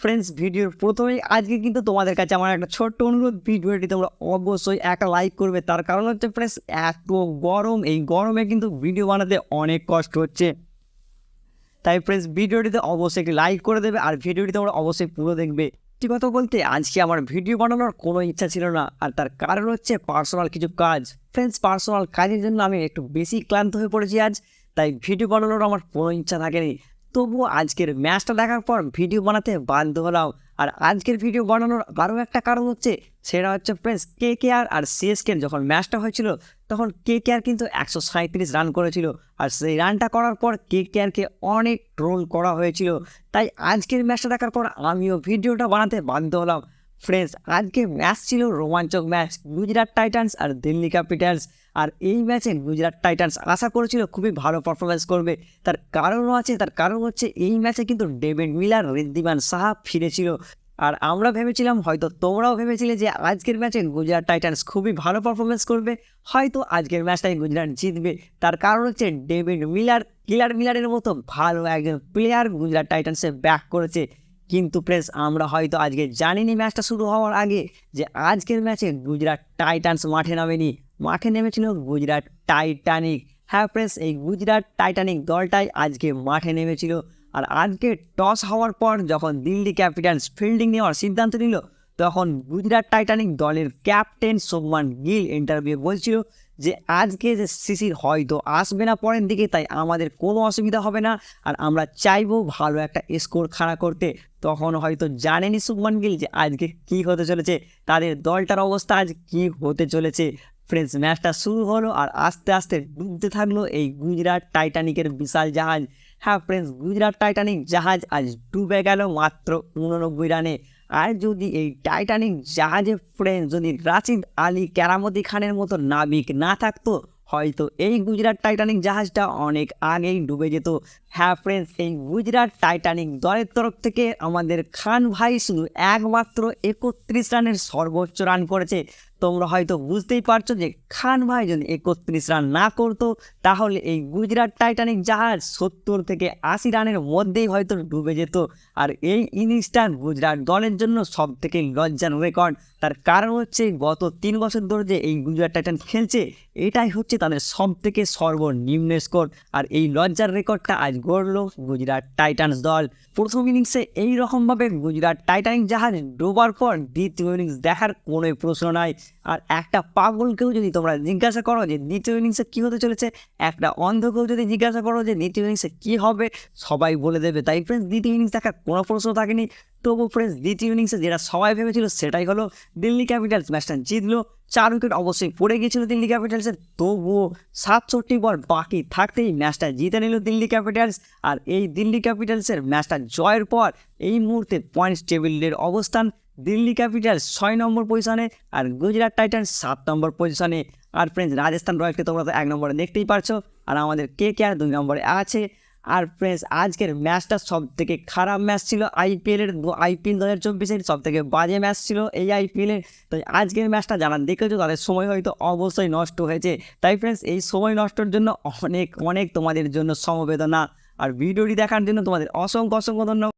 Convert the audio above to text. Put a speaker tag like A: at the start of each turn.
A: Friends ভিডিওর প্রথমেই আজকে কিন্তু তোমাদের কাছে আমার একটা ছোট্ট অনুরোধ, ভিডিওটি তোমরা অবশ্যই একটা লাইক করবে। তার কারণ হচ্ছে ফ্রেন্ডস এত গরম, এই গরমে কিন্তু ভিডিও বানাতে অনেক কষ্ট হচ্ছে। তাই ফ্রেন্ডস ভিডিওটিতে অবশ্যই একটি লাইক করে দেবে আর ভিডিওটি তোমরা অবশ্যই পুরো দেখবে। সত্যি কথা বলতে, আজকে আমার ভিডিও বানানোর কোনো ইচ্ছা ছিল না আর তার কারণ হচ্ছে পার্সোনাল কিছু কাজ। ফ্রেন্ডস পার্সোনাল কাজের জন্য আমি একটু বেশি ক্লান্ত হয়ে পড়েছি আজ, তাই ভিডিও বানানোর আমার কোনো ইচ্ছা থাকেনি। তবুও আজকের ম্যাচটা দেখার পর ভিডিও বানাতে বাধ্য হলাম। আর আজকের ভিডিও বানানোর আরও একটা কারণ হচ্ছে, সেটা হচ্ছে ফ্রেন্ডস কে কে আর আর সিএসকে যখন ম্যাচটা হয়েছিল, তখন কে কে আর কিন্তু একশো সাঁত্রিশ রান করেছিল। আর সেই রানটা করার পর কে কে আরকে অনেক ট্রোল করা হয়েছিল। তাই আজকের ম্যাচটা দেখার পর আমিও ভিডিওটা বানাতে বাধ্য হলাম। ফ্রেন্ডস আজকে ম্যাচ ছিল রোমাঞ্চক ম্যাচ গুজরাট টাইটান্স আর দিল্লি ক্যাপিটালস আর এই ম্যাচে গুজরাট টাইটান্স আশা করেছিল খুবই ভালো পারফরমেন্স করবে। তার কারণও আছে, তার কারণ হচ্ছে এই ম্যাচে কিন্তু ডেভিড মিলার, ঋদ্ধিমান সাহা ফিরেছিল। আর আমরা ভেবেছিলাম, হয়তো তোমরাও ভেবেছিলে যে আজকের ম্যাচে গুজরাট টাইটান্স খুবই ভালো পারফরমেন্স করবে। হয়তো আজকের ম্যাচটাই গুজরাট জিতবে। তার কারণ হচ্ছে ডেভিড মিলার, কিলার মিলারের মতো ভালো একজন প্লেয়ার গুজরাট টাইটান্সে ব্যাক করেছে। কিন্তু প্রেস আমরা হয়তো আজকে জানিনি ম্যাচটা শুরু হওয়ার আগে যে আজকের ম্যাচে গুজরাট টাইটান্স মাঠে নামেনি। মাঠে নেমেছিল গুজরাট টাইটানিক হ্যাঁ প্রেস এই গুজরাট টাইটানিক দলটাই আজকে মাঠে নেমেছিল। আর আজকে টস হওয়ার পর যখন দিল্লি ক্যাপিটালস ফিল্ডিং নেওয়ার সিদ্ধান্ত নিল, তখন গুজরাট টাইটানিক দলের ক্যাপ্টেন সোমমান গিল ইন্টারভিউ বলছিল যে আজকে যে শিশির হয়তো আসবে না পরের দিকে, তাই আমাদের কোনো অসুবিধা হবে না। আর আমরা চাইব ভালো একটা স্কোর খাড়া করতে। তখন হয়তো জানেনি শুভমান গিল যে আজকে কী হতে চলেছে। তাদের দলটার অবস্থা আজ কী হতে চলেছে। ফ্রেন্ডস, ম্যাচটা শুরু হলো আর আস্তে আস্তে ডুবতে থাকল এই গুজরাট টাইটানিকের বিশাল জাহাজ। হ্যাঁ ফ্রেন্ডস, গুজরাট টাইটানিক জাহাজ আজ ডুবে গেল মাত্র উননব্বই রানে। আর যদি এই টাইটানিক জাহাজে ফ্রেন্ড যদি রাশিদ আলী ক্যারামতি খানের মতো নাবিক না থাকতো, হয়তো এই গুজরাট টাইটানিক জাহাজটা অনেক আগেই ডুবে যেত। হ্যাঁ ফ্রেন্ডস এই গুজরাট টাইটানিক দলের তরফ থেকে আমাদের খান ভাই শুধু একমাত্র একত্রিশ রানের সর্বোচ্চ রান করেছে। তোমরা হয়তো বুঝতেই পারছ যে খান ভাই যদি একত্রিশ রান না করতো, তাহলে এই গুজরাট টাইটানিক জাহাজ সত্তর থেকে আশি রানের মধ্যেই হয়তো ডুবে যেত। আর এই ইনিংসটা গুজরাট দলের জন্য সব থেকে লজ্জার রেকর্ড। তার কারণ হচ্ছে গত তিন বছর ধরে যে এই গুজরাট টাইটান খেলছে, এটাই হচ্ছে তাদের সব থেকে সর্বনিম্ন স্কোর। আর এই লজ্জার রেকর্ডটা আজ গড়লো গুজরাট টাইটান্স দল। প্রথম ইনিংসে এই রকমভাবে গুজরাট টাইটানিক জাহাজ ডোবার পর দ্বিতীয় ইনিংস দেখার কোনো প্রশ্ন নাই। আর একটা পাগলকেও যদি তোমরা জিজ্ঞাসা করো যে দ্বিতীয় ইনিংসে কী হতে চলেছে, একটা অন্ধকেও যদি জিজ্ঞাসা করো যে দ্বিতীয় ইনিংসে কী হবে, সবাই বলে দেবে। তাই ফ্রেন্ডস দ্বিতীয় ইনিংস দেখার কোনো প্রশ্ন থাকেনি। তবু ফ্রেন্ডস দ্বিতীয় ইনিংসে যেটা সবাই ভেবেছিল সেটাই হলো দিল্লি ক্যাপিটালস। ম্যাচটা জিতলো, চার উইকেট অবশ্যই পড়ে গিয়েছিল দিল্লি ক্যাপিটালসের তবুও সাতষট্টি বল বাকি থাকতেই ম্যাচটা জিতে নিল দিল্লি ক্যাপিটালস। আর এই দিল্লি ক্যাপিটালসের ম্যাচটা জয়ের পর এই মুহূর্তে পয়েন্টস টেবিলের অবস্থান। দিল্লি ক্যাপিটালস ছয় নম্বর পজিশনে আর গুজরাট টাইটান্স সাত নম্বর পজিশনে আর ফ্রেন্ডস রাজস্থান রয়্যালসকে তোমরা তো এক নম্বরে দেখতেই পারছ। আর আমাদের কে কে আর দুই নম্বরে আছে? আর ফ্রেন্ডস আজকের ম্যাচটা সব থেকে খারাপ ম্যাচ ছিল আইপিএলের আইপিএল দু হাজার চব্বিশের সব থেকে বাজে ম্যাচ ছিল এই আইপিএলের তাই আজকের ম্যাচটা যারা দেখেছ, তাদের সময় হয়তো অবশ্যই নষ্ট হয়েছে। তাই ফ্রেন্ডস এই সময় নষ্টর জন্য অনেক অনেক তোমাদের জন্য সমবেদনা। আর ভিডিওটি দেখার জন্য তোমাদের অসংখ্য অসংখ্য ধন্যবাদ।